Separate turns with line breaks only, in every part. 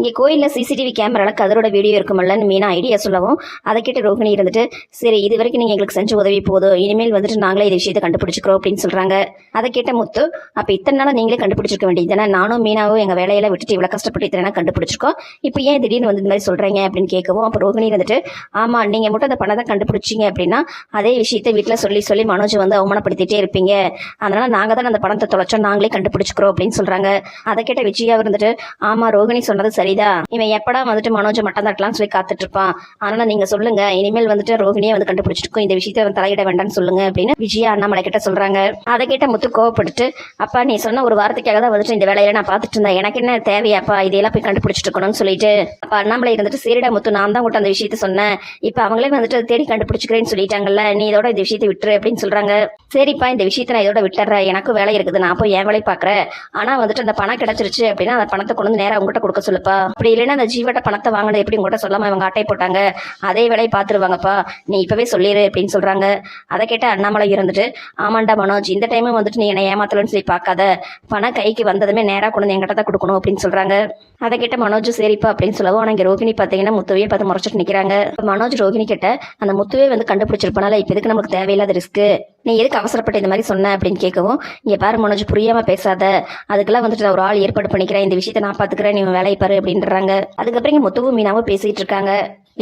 இங்கே கோயிலில் சிசிடிவி கேமராவில் கதரோட வீடியோ இருக்குமல்லன்னு மீனா ஐடியா சொல்லவும் அதை கேட்டு ரோகிணி இருந்துட்டு சரி இது வரைக்கும் நீங்கள் எங்களுக்கு செஞ்ச உதவி போதும் இனிமேல் வந்துட்டு நாங்களே இந்த விஷயத்தை கண்டுபிடிச்சிக்கிறோம் அப்படின்னு சொல்கிறாங்க அதை கேட்ட முத்து அப்போ இத்தனை நாளாக நீங்களே கண்டுபிடிச்சிருக்க வேண்டியது தானே? நானும் மீனாவும் எங்கள் வேலையெல்லாம் விட்டுட்டு இவ்வளோ கஷ்டப்பட்டு இத்தனை கண்டுபிடிச்சிருக்கோம். இப்போ ஏன் திடீர்னு வந்து இந்த மாதிரி சொல்கிறீங்க அப்படின்னு கேட்கவும் அப்போ ரோஹிணி இருந்துட்டு ஆமாம் நீங்கள் மட்டும் அந்த பணத்தை கண்டுபிடிச்சிங்க அப்படின்னா அதே விஷயத்தை வீட்டில் சொல்லி சொல்லி மனோஜ் வந்து அவமானப்படுத்திட்டே இருப்பீங்க. அதனால் நாங்கள் தான் அந்த பணத்தை தொலைச்சோம் நாங்களே கண்டுபிடிச்சிக்கிறோம் அப்படின்னு சொல்கிறாங்க அதை கேட்ட விஜயா இருந்துட்டு ஆமாம் ரோகிணி சொன்னது சரி சரிதான் இவன் எப்படா வந்துட்டு மனோஜை மட்டம் தட்டலாம்னு சொல்லி காத்துட்டு இருப்பான் ஆனா நீங்க சொல்லுங்க. இனிமேல் வந்துட்டு ரோஹிணியை வந்து கண்டுபிடிச்சிருக்கோம் இந்த விஷயத்தை அவன் தலையிட வேண்டாம்னு சொல்லுங்க அப்படின்னு விஜயா அண்ணாமலை கிட்ட சொல்றாங்க. அதை கேட்ட முத்து கோவப்பட்டுட்டு அப்பா நீ சொன்ன ஒரு வாரத்துக்காக தான் வந்துட்டு இந்த வேலையில நான் பார்த்துட்டு இருந்தேன். எனக்கு என்ன தேவையாப்பா இதையெல்லாம் போய் கண்டுபிடிச்சிட்டு இருக்கணும்னு சொல்லிட்டு. அப்ப அண்ணாமலை இருந்துட்டு சரிடா முத்து நான் தான் கூட்ட அந்த விஷயத்த சொன்னேன். இப்ப அவங்களே வந்துட்டு தேடி கண்டுபிடிச்சிக்கிறேன்னு சொல்லிட்டாங்கல்ல. நீ இதோட இந்த விஷயத்தை விட்டுரு அப்படின்னு சொல்றாங்க. சரிப்பா இந்த விஷயத்த நான் இதோட விட்டுறேன். எனக்கும் வேலை இருக்குது. நான் போய் என் வேலை பாக்குறேன் ஆனா வந்துட்டு அந்த பணம் கிடைச்சிருச்சு அப்படின்னா அந்த பணத்தை கொண்டு வந்து நேரா உங்ககிட்ட கொடுக்க சொல்லுப்பா. அப்படி இல்லைன்னா அந்த ஜீவட்ட பணத்தை வாங்கினது எப்படி உங்கள்கிட்ட சொல்லாம இவங்க அட்டை போட்டாங்க? அதே வேலையை பார்த்துருவாங்கப்பா. நீ இப்பவே சொல்லிடு அப்படின்னு சொல்றாங்க. அதை கேட்ட அண்ணாமலை இருந்துட்டு ஆமாண்டா மனோஜ் இந்த டைமும் வந்துட்டு நீ என்னை ஏமாத்தலன்னு சொல்லி பார்க்காத. பணம் கைக்கு வந்ததுமே நேராக கொண்டு வந்து என்கிட்ட தான் கொடுக்கணும் அப்படின்னு சொல்றாங்க. அதை கேட்ட மனோஜ் சரிப்பா அப்படின்னு சொல்லவும் ஆனா இங்க ரோகிணி பாத்தீங்கன்னா முத்துவையே பார்த்து முறைச்சிட்டு நிக்கிறாங்க. மனோஜ் ரோகிணி கிட்ட அந்த முத்துவே வந்து கண்டுபிடிச்சிருப்பனால இப்ப எதுக்கு நமக்கு தேவையில்லாத ரிஸ்க் நீ எதுக்கு அவசரப்பட்டு இந்த மாதிரி சொன்ன அப்படின்னு கேட்கவும் இங்கே பாரு மனோஜ் புரியாம பேசாத. அதுக்கெல்லாம் வந்துட்டு நான் ஒரு ஆள் ஏற்பாடு பண்ணிக்கிறேன். இந்த விஷயத்தை நான் பாத்துக்கிறேன். நீ உன் வேலையை பாரு அப்படின்றாங்க. அதுக்கப்புறம் இங்க முத்துவும் மீனாவும் பேசிட்டு இருக்காங்க.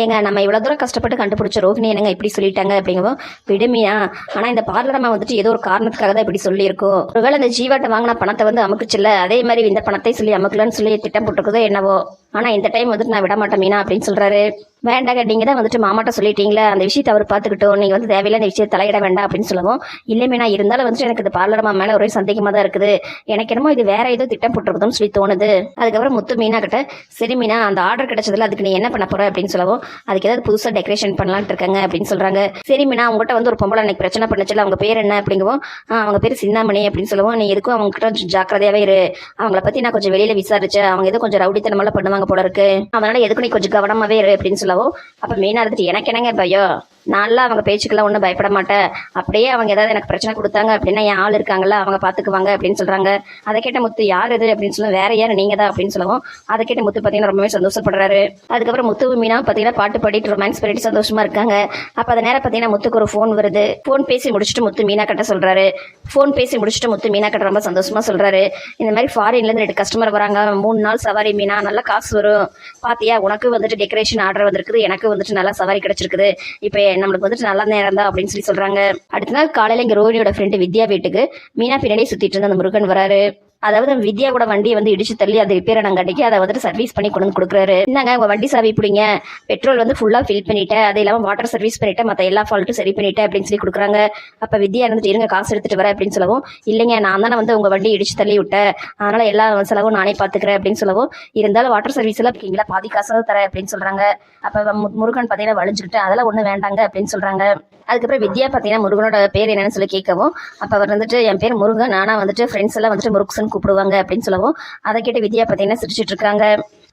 ஏங்க நம்ம இவ்வளவு தூரம் கஷ்டப்பட்டு கண்டுபிடிச்ச ரோஹிணி என்னங்க இப்படி சொல்லிட்டாங்க அப்படிங்கவும் விடுமியா ஆனா இந்த பார்லர் அம்மா வந்துட்டு ஏதோ ஒரு காரணத்துக்காக தான் இப்படி சொல்லியிருக்கோம். ஒருவேளை இந்த ஜீவாட்ட வாங்கின பணத்தை வந்து அமுக்குச்சுல அதே மாதிரி இந்த பணத்தை சொல்லி அமுக்கலன்னு சொல்லி திட்டம் போட்டுருக்குதோ என்னவோ. ஆனா இந்த டைம் வந்துட்டு நான் விட மாட்டேன் மீனா அப்படின்னு சொல்றாரு. வேண்டாங்க நீங்க தான் வந்துட்டு மாமாட்ட சொல்லிட்டீங்களே அந்த விஷயத்தை அவர் பார்த்துக்கிட்டோம். நீங்க வந்து தேவையில்லை அந்த விஷயத்தை தலையிட வேண்டாம் அப்படின்னு சொல்லவும். இல்லை மீனா இருந்தாலும் வந்துட்டு எனக்கு இந்த பார்லர் அம்மா மேல ஒரே சந்தேகமா தான் இருக்குது. எனக்கு என்னமோ இது வேற ஏதோ திட்டம் போட்டுருக்குதுன்னு சொல்லி தோணுது. அதுக்கப்புறம் முத்து மீனா கிட்ட சரி மீனா அந்த ஆர்டர் கிடைச்சதுல அதுக்கு நீ என்ன பண்ண போற அப்படின்னு சொல்லவும். அதுக்கு ஏதாவது புதுசா டெக்கரேஷன் பண்ணலாம்னு இருக்காங்க அப்படின்னு சொல்றாங்க. சரி மீனா அவங்ககிட்ட வந்து ஒரு பொம்பளை அன்னைக்கு பிரச்சனை பண்ணுச்சுல அவங்க பேர் என்ன அப்படிங்கவும். அவங்க பேர் சிந்தாமணி அப்படின்னு சொல்லவும். நீ எதுக்கும் அவங்க கிட்ட கொஞ்சம் ஜாக்கிரதையாவே இரு. அவங்கள பத்தி நான் கொஞ்சம் வெளியில விசாரிச்சேன் அவங்க ஏதோ கொஞ்சம் ரவுடித்தனமெல்லாம் பண்ணுவாங்க போல இருக்கு. அதனால எதுக்கு நீ கொஞ்சம் கவனமாவே இரு அப்படின்னு சொல்லவும் அப்ப மெயினா இருந்துட்டு எனக்கு என்னங்க பயம்? நான்லாம் அவங்க பேச்சுக்கெல்லாம் ஒன்றும் பயப்பட மாட்டேன். அப்படியே அவங்க ஏதாவது எனக்கு பிரச்சனை கொடுத்தாங்க அப்படின்னா என் ஆள் இருக்காங்கல்ல அவங்க பார்த்துக்குவாங்க அப்படின்னு சொல்கிறாங்க அதை கேட்ட முத்து யார் இது? அப்படின்னு சொல்லுவோம் வேற யார்? நீங்க தான் அப்படின்னு சொல்லுவோம். அதை கேட்ட முத்து பார்த்தீங்கன்னா ரொம்பவே சந்தோஷப்படுறாரு. அதுக்கப்புறம் முத்து மீனா பார்த்தீங்கன்னா பாட்டு பாடிட்டு ரொமான்ஸ் பண்ணிட்டு சந்தோஷமா இருக்காங்க. அப்போ அதை நேரம் பார்த்தீங்கன்னா முத்துக்கு ஒரு ஃபோன் வருது. ஃபோன் பேசி முடிச்சுட்டு முத்து மீனா கட்ட சொல்கிறாரு ஃபோன் பேசி முடிச்சுட்டு முத்து மீனா கட்ட ரொம்ப சந்தோஷமா சொல்கிறாரு இந்த மாதிரி ஃபாரின்லேருந்து ரெண்டு கஸ்டமர் வராங்க. மூணு நாள் சவாரி மீனா. நல்லா காசு வரும். பார்த்தியா உனக்கு வந்துட்டு டெக்கரேஷன் ஆர்டர் வந்திருக்குது. எனக்கு வந்துட்டு நல்லா சவாரி கிடைச்சிருக்குது. இப்போ நம்மளுக்கு வந்துட்டு நல்ல நேரம் தான் அப்படின்னு சொல்லி சொல்றாங்க. அடுத்த நாள் காலையில இங்க ரோஹினியோட ஃப்ரெண்டு வித்யா வீட்டுக்கு. மீனா பின்னாடியே சுத்திட்டு இருந்த அந்த முருகன் வராரு. அதாவது வித்யா கூட வண்டியை வந்து இடிச்சு தள்ளி அது ரிப்பேர் ஆனங்காட்டிக்கு அதை வந்துட்டு சர்வீஸ் பண்ணி கொண்டு வந்து கொடுக்குறாரு. இந்தாங்க உங்க வண்டி சாவி பிடிங்க. பெட்ரோல் வந்து ஃபுல்லா ஃபில் பண்ணிட்டேன். அது இல்லாம வாட்டர் சர்வீஸ் பண்ணிட்டேன். மத்த எல்லா ஃபால்ட்டும் சரி பண்ணிட்டேன் அப்படின்னு சொல்லி கொடுக்குறாங்க. அப்ப வித்யா இருந்துட்டு இருங்க காசு எடுத்துட்டு வரேன் அப்படின்னு சொல்லவும் இல்லைங்க நான் தானே வந்து உங்க வண்டி இடிச்சு தள்ளி விட்டேன். அதனால எல்லா செலவும் நானே பாத்துக்கிறேன் அப்படின்னு சொல்லவும் இருந்தாலும் வாட்டர் சர்வீஸ் எல்லாம் இருக்கீங்களா? பாதி காசு தர தரேன் அப்படின்னு சொல்றாங்க. அப்ப மு- முருகன் பாத்தீங்கன்னா வளைஞ்சுக்கிட்டு அதெல்லாம் ஒண்ணு வேண்டாங்க அப்படின்னு சொல்றாங்க. அதுக்கப்புறம் வித்யா பார்த்தீங்கன்னா முருகனோட பேர் என்னன்னு சொல்லி கேட்கவும் அப்போ அவர் வந்துட்டு என் பேர் முருகன். ஆனால் வந்துட்டு ஃப்ரெண்ட்ஸ் எல்லாம் வந்துட்டு அப்படின்னு கூப்பிடுவாங்க அப்படின்னு சொல்லவும் அதை கேட்டு வித்யா பார்த்தீங்கன்னா சிரிச்சிட்டு இருக்காங்க.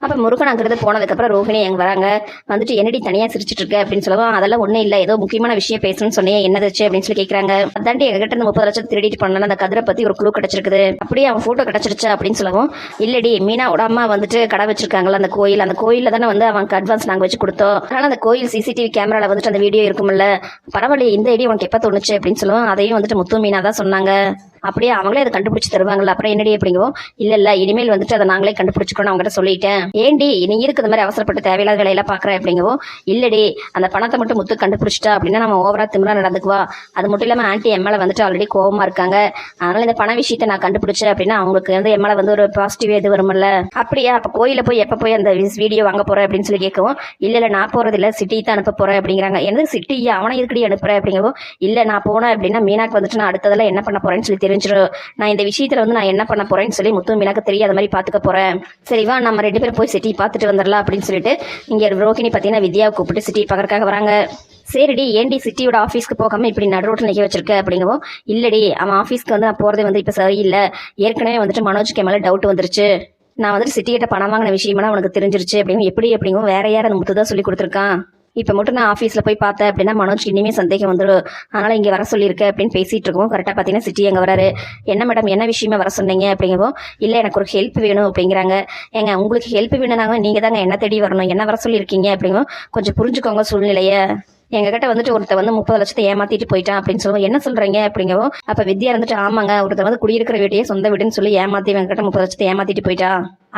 அப்போ முருகன் அங்கிருந்து போனதுக்கப்புறம் ரோஹிணி எங்க வராங்க. வந்துட்டு என்னடி தனியாக சிரிச்சிட்டு இருக்க அப்படின்னு சொல்லவும் அதெல்லாம் ஒன்றும் இல்லை ஏதோ முக்கியமான விஷயம் பேசணும்னு சொன்னே என்னதாச்சு அப்படின்னு சொல்லி கேட்குறாங்க அதாண்டி எங்ககிட்ட இருந்து முப்பது லட்சம் திருடிட்டு பண்ணல அந்த கதிரை பற்றி ஒரு குழு கிடைச்சிருக்குது. அப்படியே அவன் ஃபோட்டோ கிடைச்சிருச்சு அப்படின்னு சொல்லவும் இல்லடி மீனாவோட அம்மா வந்துட்டு கடை வச்சிருக்காங்கல்ல அந்த கோயில் அந்த கோயிலில் தானே வந்து அவனுக்கு அட்வான்ஸ் நாங்கள் வச்சு கொடுத்தோம். அதனால் அந்த கோயில் சிசிடிவி கேமரால வந்துட்டு அந்த வீடியோ இருக்கும்ல. பரவாயில்ல இந்த ஐடியா உனக்கு எப்போ தோணுச்சு அப்படின்னு சொல்லுவோம் அதையும் வந்துட்டு முத்து மீனா தான் சொன்னாங்க. அப்படியே அவங்களே அதை கண்டுபிடிச்சு தருவாங்கல்ல. அப்புறம் என்னடி அப்படிங்கவும். இல்ல இல்ல இனிமேல் வந்துட்டு அதை நாங்களே கண்டுபிடிச்சுக்கணும் அவங்ககிட்ட சொல்லிட்டேன். ஏண்டி நீ இருக்கிற மாதிரி அவசரப்பட்டு தேவையில்லாத வேலையெல்லாம் பாக்குறேன் அப்படிங்கவும். இல்லடி அந்த பணத்தை மட்டும் முத்து கண்டுபிடிச்சிட்டா அப்படின்னா நம்ம ஓவரா திமிரா நடந்துக்குவா. அது மட்டும் இல்லாம ஆண்டி எம்எல்ஏ வந்துட்டு ஆல்ரெடி கோவமாக இருக்காங்க. அதனால இந்த பண விஷயத்தை நான் கண்டுபிடிச்சேன் அப்படின்னா அவங்களுக்கு வந்து எம்எல்ஏ வந்து ஒரு பாசிட்டிவ் இது வரும்ல. அப்படியா அப்ப கோயில போய் எப்ப போய் அந்த வீடியோ வாங்க போறேன் அப்படின்னு சொல்லி கேட்கவும் இல்ல இல்ல நான் போறது இல்ல சிட்டி தான் அனுப்ப போறேன் அப்படிங்கிறாங்க. எனது சிட்டி அவனை இருக்கடி அனுப்புறேன் அப்படிங்கவும். இல்ல நான் போனேன் அப்படின்னா மீனாக்கு வந்துட்டு நான் அடுத்ததெல்லாம் என்ன பண்ண போறேன்னு சொல்லி தெரியும் தெரிஞ்சிடும் நான் இந்த விஷயத்தில் வந்து நான் என்ன பண்ண போறேன்னு சொல்லி முத்து மீனாக்கு தெரியாத மாதிரி பார்த்துக்க போறேன். சரி வா நம்ம ரெண்டு பேரும் போய் சிட்டி பார்த்துட்டு வந்துடலாம் அப்படின்னு சொல்லிட்டு இங்கே ரோஹிணி பார்த்தீங்கன்னா வித்யாவை கூப்பிட்டு சிட்டி பார்க்குறக்காக வராங்க. சரிடி ஏன்டி சிட்டியோட ஆஃபீஸ்க்கு போகாம இப்படி நடு ரோட்டில் நிற்க வச்சிருக்க அப்படிங்கவும் இல்லடி அவன் ஆஃபீஸ்க்கு வந்து நான் போறதே வந்து இப்போ சரியில்லை. ஏற்கனவே வந்துட்டு மனோஜ்க்கு மேலே டவுட் வந்துருச்சு. நான் வந்துட்டு சிட்டிகிட்ட பணம் வாங்கின விஷயமெல்லாம் உனக்கு தெரிஞ்சிருச்சு அப்படிங்கும் எப்படி அப்படிங்கும் வேற யார் அந்த முத்து தான் சொல்லி கொடுத்துருக்கான். இப்போ மட்டும் நான் ஆஃபீஸில் போய் பார்த்தேன் அப்படின்னா மனோஜ் இனிமேல் சந்தேகம் வந்துடும். அதனால் இங்கே வர சொல்லியிருக்கேன் அப்படின்னு பேசிகிட்டு இருக்கோம் கரெக்டாக பார்த்தீங்கன்னா சிட்டி அங்கே வராரு. என்ன மேடம் என்ன விஷயமா வர சொன்னீங்க அப்படிங்கவும் இல்லை எனக்கு ஒரு ஹெல்ப் வேணும் அப்படிங்கிறாங்க. ஏங்க உங்களுக்கு ஹெல்ப் வேணும்னாங்க நீங்கள் தாங்க என்ன தேடி வரணும் என்ன வர சொல்லியிருக்கீங்க அப்படிங்கவும் கொஞ்சம் புரிஞ்சுக்கோங்க சூழ்நிலையை. எங்ககிட்ட வந்துட்டு ஒருத்தர் வந்து முப்பது லட்சத்தை ஏமாத்திட்டு போயிட்டான் அப்படின்னு சொல்லுவோம் என்ன சொல்றீங்க அப்படிங்கவும் அப்ப வித்யா இருந்துட்டு ஆமாங்க ஒருத்தர் வந்து குடியிருக்கிற வீட்டையே சொந்த வீடுன்னு சொல்லி ஏமாத்தி எங்ககிட்ட முப்பது லட்சத்தை ஏமாத்திட்டு போயிட்டா?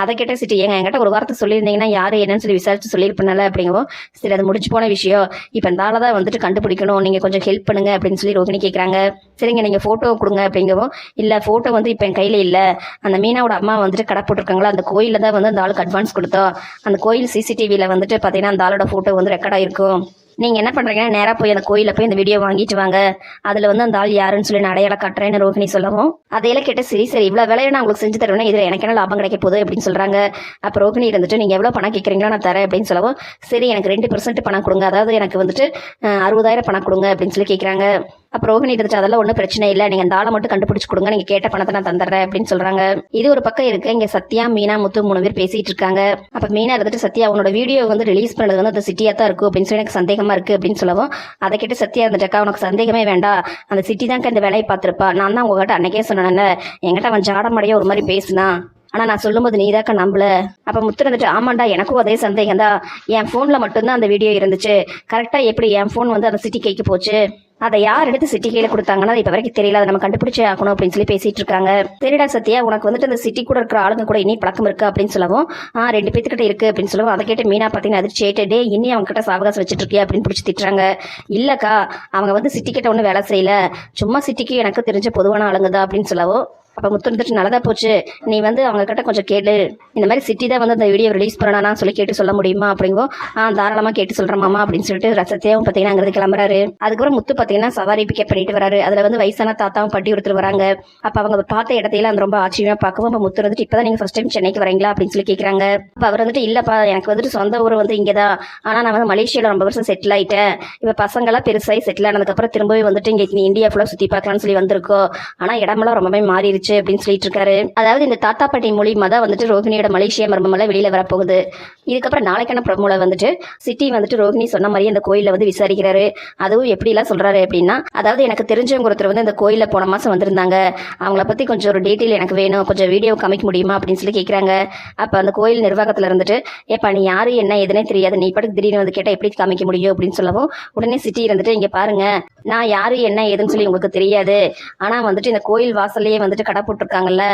அதை கேட்ட சிட்டி ஏங்க என்கிட்ட ஒரு வார்த்தை சொல்லியிருந்தீங்கன்னா யாரு என்னன்னு சொல்லி விசாரிச்சு சொல்லியிருப்பேன்ல அப்படிங்கவோ? சரி அது முடிச்சு போன விஷயம். இப்போ இந்த ஆளை தான் வந்துட்டு கண்டுபிடிக்கணும். நீங்க கொஞ்சம் ஹெல்ப் பண்ணுங்க அப்படின்னு சொல்லி ரோகிணி கேட்குறாங்க சரிங்க நீங்க போட்டோ கொடுங்க அப்படிங்கவோ. இல்ல போட்டோ வந்து இப்போ என் கையில இல்ல. அந்த மீனாவோட அம்மா வந்துட்டு கடை போட்டிருக்காங்களா? அந்த கோயிலில் தான் வந்து அந்த ஆளுக்கு அட்வான்ஸ் கொடுத்தோம். அந்த கோயில் சிசிடிவியில் வந்துட்டு பார்த்தீங்கன்னா அந்த ஆளோட போட்டோ வந்து ரெக்கார்ட் இருக்கும். நீங்கள் என்ன பண்ணுறீங்கன்னா நேராக போய் அந்த கோயிலில் போய் அந்த வீடியோ வாங்கிட்டு வாங்க. அதில் வந்து அந்த ஆள் யாருன்னு சொல்லி நான் அடையாளம் காட்டுறேன்னு ரோஹிணி சொல்லவும். அதையெல்லாம் கேட்டு சரி சரி இவ்வளோ வேலையை நான் உங்களுக்கு செஞ்சு தருவேன் இதில் எனக்கு என்ன லாபம் கிடைக்க போகுது? அப்படின்னு சொல்கிறாங்க அப்போ ரோஹிணி இருந்துட்டு நீங்கள் எவ்வளோ பணம் கேட்குறீங்களோ நான் தரேன் அப்படின்னு சொல்லவும் சரி எனக்கு ரெண்டு பர்சன்ட் பணம் கொடுங்க. அதாவது எனக்கு வந்துட்டு அறுபதாயிரம் பணம் கொடுங்க அப்படின்னு சொல்லி கேட்குறாங்க அப்புறம் ரோஹிணி இருந்துச்சு அதெல்லாம் ஒன்றும் பிரச்சனை இல்லை. நீங்கள் அந்த ஆளை மட்டும் கண்டுபிடிச்சு கொடுங்க. நீங்கள் கேட்ட பணத்தை நான் தந்துடுறேன் அப்படின்னு சொல்கிறாங்க இது ஒரு பக்கம் இருக்கு. இங்கே சத்யா மீனா முத்து மூணு பேர் பேசிகிட்டு இருக்காங்க. அப்போ மீனா இருந்துட்டு சத்யா உன்னோட வீடியோ வந்து ரிலீஸ் பண்ணது வந்து அந்த சிட்டியாக தான் இருக்கும் அப்படின்னு சொல்லி எனக்கு சந்தேகமாக இருக்குது அப்படின்னு சொல்லவும் அதை கேட்டு சத்யா இருந்துட்டக்கா உனக்கு சந்தேகமே வேண்டாம். அந்த சிட்டி தான் இந்த வேலையை பார்த்துருப்பா. நான் தான் உங்ககிட்ட அன்னைக்கே சொன்னேன்ல. என்கிட்ட அவன் ஜாடமடைய ஒரு மாதிரி பேசினா. ஆனா நான் சொல்லும்போது நீதாக்கா நம்பல. அப்ப முத்து இருந்துட்டு ஆமாண்டா எனக்கும் அதே சந்தேகம் தான் என் போன்ல மட்டும்தான் அந்த வீடியோ இருந்துச்சு. கரெக்டா எப்படி என் போன் வந்து அந்த சிட்டி கைக்கு போச்சு? அதை யார் எடுத்து சிட்டி கையில கொடுத்தாங்கன்னா அது இப்ப வரைக்கும் தெரியல. அதை நம்ம கண்டுபிடிச்சே ஆகணும் அப்படின்னு சொல்லி பேசிட்டு இருக்காங்க. சரிடா சத்யா உனக்கு வந்துட்டு அந்த சிட்டி கூட இருக்கிற ஆளுங்க கூட இனி பழக்கம் இருக்கு அப்படின்னு சொல்லவும் ஆ ரெண்டு பேத்துக்கிட்ட இருக்கு அப்படின்னு சொல்லவும் அதை கேட்டு மீனா பாத்தீங்கன்னா அது சேட்டு இனி அவங்க கிட்ட சாவகாசம் வச்சுட்டு இருக்கியா? அப்படின்னு பிடிச்சி திட்டுறாங்க. இல்லக்கா அவங்க வந்து சிட்டி கிட்ட ஒன்றும் வேலை செய்யல. சும்மா சிட்டிக்கு எனக்கு தெரிஞ்ச பொதுவான ஆளுங்க தான் அப்படின்னு சொல்லவும் அப்போ முத்து இருந்துட்டு நல்லதா போச்சு. நீ வந்து அவங்க கிட்ட கொஞ்சம் கேளு. இந்த மாதிரி சிட்டி தான் வந்து அந்த வீடியோ ரிலீஸ் பண்ணனா சொல்லி கேட்டு சொல்ல முடியுமா? அப்படிங்கோ ஆ தாராளமாக கேட்டு சொல்றேன் மாமா அப்படின்னு சொல்லிட்டு ரசத்தையும் பார்த்தீங்கன்னா அங்கே கிளம்புறாரு. அதுக்கப்புறம் முத்து பார்த்தீங்கன்னா சவாரி பிக்கப் பண்ணிட்டு வராரு. அதில் வந்து வயசான தாத்தாவும் பட்டி ஒருத்தர் வராங்க. அப்போ அவங்க பார்த்த இடத்தையெல்லாம் அந்த ரொம்ப ஆச்சரியமாக பார்க்கவும் அப்போ முத்து வந்துட்டு இப்போ தான் நீங்கள் ஃபஸ்ட் டைம் சென்னைக்கு வரீங்களா? அப்படின்னு சொல்லி கேட்குறாங்க அப்போ அவர் வந்துட்டு இல்லப்பா எனக்கு வந்துட்டு சொந்த ஊர் வந்து இங்கே தான் ஆனால் நான் வந்து மலேசியாவில் ரொம்ப வருஷம் செட்டில் ஆகிட்டேன் இப்போ பசங்களாம் பெருசாகி செட்டில் ஆனதுக்கப்புறம் திரும்பவே வந்துட்டு இங்கே நீ இந்தியா ஃபுல்லாக சுற்றி பார்க்கலாம்னு சொல்லி வந்திருக்கோம். ஆனால் இடமெல்லாம் ரொம்பவே மாறிடுச்சு அப்படின்னு சொல்லிட்டு இருக்காரு அதாவது இந்த தாத்தா பாட்டி மூலியமா தான் வந்துட்டு ரோஹிணியோட மலேசியா மர்மமெல்லாம் வெளியில வரப்போகுது. இதுக்கப்புறம் நாளைக்கான ப்ரமோல வந்துட்டு சிட்டி வந்துட்டு ரோஹிணி சொன்ன மாதிரி அந்த கோயிலில் வந்து விசாரிக்கிறாரு. அதுவும் எப்படி எல்லாம் சொல்றாரு அப்படின்னா அதாவது எனக்கு தெரிஞ்சவங்க ஒருத்தர் வந்து இந்த கோயிலில் போன மாசம் வந்திருந்தாங்க. அவங்கள பத்தி கொஞ்சம் ஒரு டீட்டெயில் எனக்கு வேணும். கொஞ்சம் வீடியோ காமிக்க முடியுமா அப்படின்னு சொல்லி கேக்குறாங்க. அப்ப அந்த கோயில் நிர்வாகத்துல இருந்துட்டு ஏப்பா நீ யாரு என்ன எதுனே தெரியாது. நீ பாட்டுக்கு திடீர்னு வந்து கேட்டா எப்படி காமிக்க முடியும் அப்படின்னு சொல்லவும் உடனே சிட்டி இருந்துட்டு இங்க பாருங்க. நான் யாரு என்ன ஏதுன்னு சொல்லி உங்களுக்கு தெரியாது. ஆனா வந்துட்டு இந்த கோயில் வாசல்லையே வந்துட்டு கடை போட்டிருக்காங்கல்ல?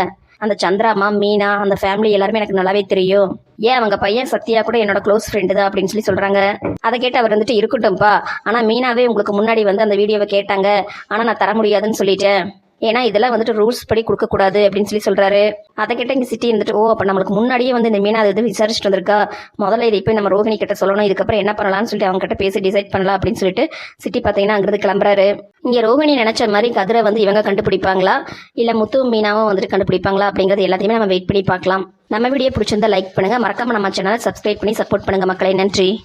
அந்த சந்திராமா மீனா அந்த ஃபேமிலி எல்லாருமே எனக்கு நல்லாவே தெரியும். ஏன் அவங்க பையன் சத்யா கூட என்னோட க்ளோஸ் ஃப்ரெண்டு தான் அப்படின்னு சொல்லி சொல்றாங்க. அதை கேட்டு அவர் வந்துட்டு இருக்கட்டும்ப்பா ஆனா மீனாவே உங்களுக்கு முன்னாடி வந்து அந்த வீடியோவை கேட்டாங்க. ஆனா நான் தர முடியாதுன்னு சொல்லிட்டேன். ஏன்னா இதெல்லாம் வந்துட்டு ரூல்ஸ் படி கொடுக்க கூடாது அப்படின்னு சொல்லி சொல்றாரு. அதை கேட்ட இங்க சிட்டி இருந்துட்டு ஓ அப்ப நம்மளுக்கு முன்னாடியே வந்து இந்த மீனா அது விசாரிச்சுட்டு வந்திருக்கா? முதல்ல இதை போய் நம்ம ரோஹிணி கிட்ட சொல்லணும் இதுக்கப்புறம் என்ன பண்ணலாம்னு சொல்லிட்டு அவங்க கிட்ட பேசி டிசைட் பண்ணலாம் அப்படின்னு சொல்லிட்டு சிட்டி பாத்தீங்கன்னா அங்கிருந்து கிளம்புறாரு. இங்க ரோஹிணி நினைச்ச மாதிரி கதிரை வந்து இவங்க கண்டுபிடிப்பாங்களா? இல்ல முத்து மீனாவும் வந்துட்டு கண்டுபிடிப்பாங்களா? அப்படிங்கறது எல்லாத்தையுமே நம்ம வெயிட் பண்ணி பார்க்கலாம். நம்ம வீடியோ பிடிச்சிருந்தா லைக் பண்ணுங்க. மறக்காம நம்ம சேனலை சப்ஸ்கிரைப் பண்ணி சப்போர்ட் பண்ணுங்க மக்களை. நன்றி.